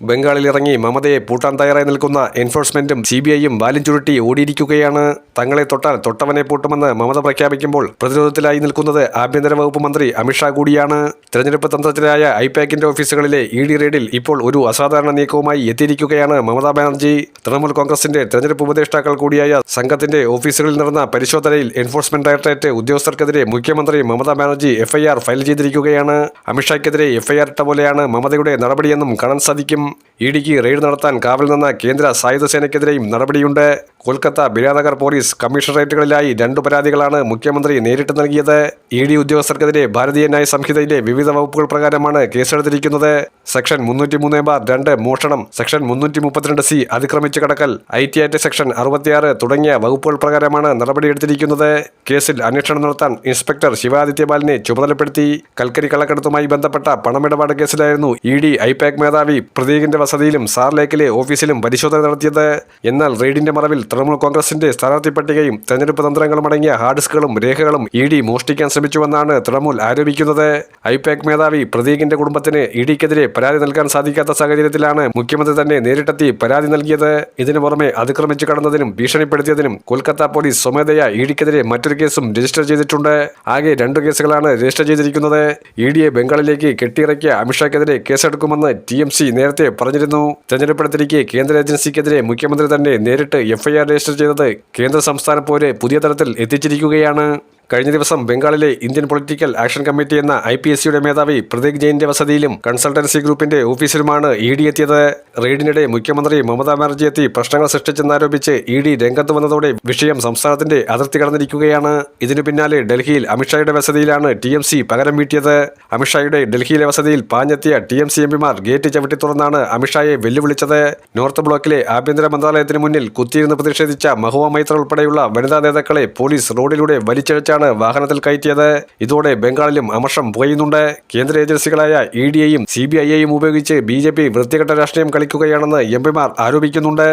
ബംഗാളിൽ ഇറങ്ങി മമതയെ പൂട്ടാൻ തയ്യാറായി നിൽക്കുന്ന എൻഫോഴ്സ്മെന്റും സി ബി ഐയും വാലും ചുരുട്ടി ഓടിയിരിക്കുകയാണ്. തങ്ങളെ തൊട്ടാൽ തൊട്ടവനെ പൂട്ടുമെന്ന് മമത പ്രഖ്യാപിക്കുമ്പോൾ പ്രതിരോധത്തിലായി നിൽക്കുന്നത് ആഭ്യന്തര വകുപ്പ് മന്ത്രി അമിത്ഷാ കൂടിയാണ്. തെരഞ്ഞെടുപ്പ് തന്ത്രജ്ഞരായ ഐപാക്കിന്റെ ഓഫീസുകളിലെ ഇ ഡി റെയ്ഡിൽ ഇപ്പോൾ ഒരു അസാധാരണ നീക്കവുമായി എത്തിയിരിക്കുകയാണ് മമതാ ബാനർജി. തൃണമൂൽ കോൺഗ്രസിന്റെ തെരഞ്ഞെടുപ്പ് ഉപദേഷ്ടാക്കൾ കൂടിയായ സംഘത്തിന്റെ ഓഫീസുകളിൽ നടന്ന പരിശോധനയിൽ എൻഫോഴ്സ്മെന്റ് ഡയറക്ടറേറ്റ് ഉദ്യോഗസ്ഥർക്കെതിരെ മുഖ്യമന്ത്രി മമതാ ബാനർജി എഫ്ഐആർ ഫയൽ ചെയ്തിരിക്കുകയാണ്. അമിത്ഷായ്ക്കെതിരെ എഫ്ഐആർ ഇട്ട പോലെയാണ് മമതയുടെ നടപടിയെന്നും കാണാൻ സാധിക്കും ഇ ഡിക്ക് റെയ്ഡ് നടത്താൻ കാവൽ നിന്ന കേന്ദ്ര സായുധ സേനയ്ക്കെതിരെയും നടപടിയുണ്ട്. കൊൽക്കത്ത ബിരാനഗർ പോലീസ് കമ്മീഷണറേറ്റുകളിലായി രണ്ടു പരാതികളാണ് മുഖ്യമന്ത്രി നേരിട്ട് നൽകിയത്. ഇ ഡി ഉദ്യോഗസ്ഥർക്കെതിരെ ഭാരതീയ ന്യായ സംഹിതയിലെ വിവിധ വകുപ്പുകൾ പ്രകാരമാണ് കേസെടുത്തിരിക്കുന്നത്. സെക്ഷൻ മുന്നൂറ്റി മൂന്ന് ബാർ രണ്ട് മോഷണം സെക്ഷൻ മുന്നൂറ്റി മുപ്പത്തിരണ്ട് സി അതിക്രമിച്ചു കടക്കൽ ഐ ടി ആക്ട് സെക്ഷൻ അറുപത്തിയാറ് തുടങ്ങിയ വകുപ്പുകൾ പ്രകാരമാണ് നടപടിയെടുത്തിരിക്കുന്നത്. കേസിൽ അന്വേഷണം നടത്താൻ ഇൻസ്പെക്ടർ ശിവാദിത്യ ബാലിനെ ചുമതലപ്പെടുത്തി. കൽക്കരി കള്ളക്കടത്തുമായി ബന്ധപ്പെട്ട പണമിടപാട് കേസിലായിരുന്നു ഇ ഡി ഐപാക് മേധാവി പ്രതീകിന്റെ വസതിയിലും സാർ ലേക്കിലെ ഓഫീസിലും പരിശോധന നടത്തിയത്. എന്നാൽ റെയ്ഡിന്റെ മറവിൽ തൃണമൂൽ കോൺഗ്രസിന്റെ സ്ഥാനാർത്ഥി പട്ടികയും തെരഞ്ഞെടുപ്പ് തന്ത്രങ്ങളും അടങ്ങിയ ഹാർഡ് ഡിസ്കുകളും രേഖകളും ഇ ഡി മോഷ്ടിക്കാൻ ശ്രമിച്ചുവെന്നാണ് തൃണമൂൽ ആരോപിക്കുന്നത്. ഐപാക് മേധാവി പ്രതീകിന്റെ കുടുംബത്തിന് ഇ ഡിക്കെതിരെ പരാതി നൽകാൻ സാധിക്കാത്ത സാഹചര്യത്തിലാണ് മുഖ്യമന്ത്രി തന്നെ നേരിട്ടെത്തി പരാതി നൽകിയത്. ഇതിനു പുറമെ അതിക്രമിച്ചു കടന്നതിനും ഭീഷണിപ്പെടുത്തിയതിനും കൊൽക്കത്ത പോലീസ് സ്വമേധയാ ഇ ഡിക്കെതിരെ മറ്റൊരു കേസും രജിസ്റ്റർ ചെയ്തിട്ടുണ്ട്. ആകെ രണ്ട് കേസുകളാണ് രജിസ്റ്റർ ചെയ്തിരിക്കുന്നത്. ഇ ഡിയെ ബംഗാളിലേക്ക് കെട്ടിയിറക്കിയ അമിത്ഷായ്ക്കെതിരെ കേസെടുക്കുമെന്ന് ടി എം സി നേരത്തെ പറഞ്ഞിരുന്നു. തെരഞ്ഞെടുപ്പിടത്തിലേക്ക് കേന്ദ്ര ഏജൻസിക്കെതിരെ മുഖ്യമന്ത്രി തന്നെ നേരിട്ട് എഫ്ഐആർ രജിസ്റ്റർ ചെയ്തത് കേന്ദ്ര സംസ്ഥാന പോരെ പുതിയ തലത്തിൽ എത്തിച്ചിരിക്കുകയാണ്. കഴിഞ്ഞ ദിവസം ബംഗാളിലെ ഇന്ത്യൻ പൊളിറ്റിക്കൽ ആക്ഷൻ കമ്മിറ്റി എന്ന ഐ പി എസ് സിയുടെ മേധാവി പ്രതീക് ജെയിന്റെ വസതിയിലും കൺസൾട്ടൻസി ഗ്രൂപ്പിന്റെ ഓഫീസിലുമാണ് ഇ ഡി എത്തിയത്. റെയ്ഡിനിടെ മുഖ്യമന്ത്രി മമതാ ബാനർജി എത്തി പ്രശ്നങ്ങൾ സൃഷ്ടിച്ചെന്നാരോപിച്ച് ഇ ഡി രംഗത്ത് വന്നതോടെ വിഷയം സംസ്ഥാനത്തിന്റെ അതിർത്തി കടന്നിരിക്കുകയാണ്. ഇതിനു പിന്നാലെ ഡൽഹിയിൽ അമിത്ഷായുടെ വസതിയിലാണ് ടി എം സി പകരം വീട്ടിയത്. അമിത്ഷായുടെ ഡൽഹിയിലെ വസതിയിൽ പാഞ്ഞെത്തിയ ടി എം സി എംപിമാർ ഗേറ്റ് ചവിട്ടി തുറന്നാണ് അമിത്ഷായെ വെല്ലുവിളിച്ചത്. നോർത്ത് ബ്ലോക്കിലെ ആഭ്യന്തര മന്ത്രാലയത്തിന് മുന്നിൽ കുത്തിയിരുന്ന് പ്രതിഷേധിച്ച മഹുവ മൈത്ര ഉൾപ്പെടെയുള്ള വനിതാ നേതാക്കളെ പോലീസ് റോഡിലൂടെ വലിച്ചിഴച്ചാണ് വാഹനത്തിൽ കയറ്റിയത്. ഇതോടെ ബംഗാളിലും അമർഷം പുകയുന്നുണ്ട്. കേന്ദ്ര ഏജൻസികളായ ഇ ഡിയെയും സി ബി ഐയെയും ഉപയോഗിച്ച് ബി ജെ പി വൃത്തികെട്ട രാഷ്ട്രീയം കളിക്കുകയാണെന്ന് എം പിമാർ ആരോപിക്കുന്നുണ്ട്.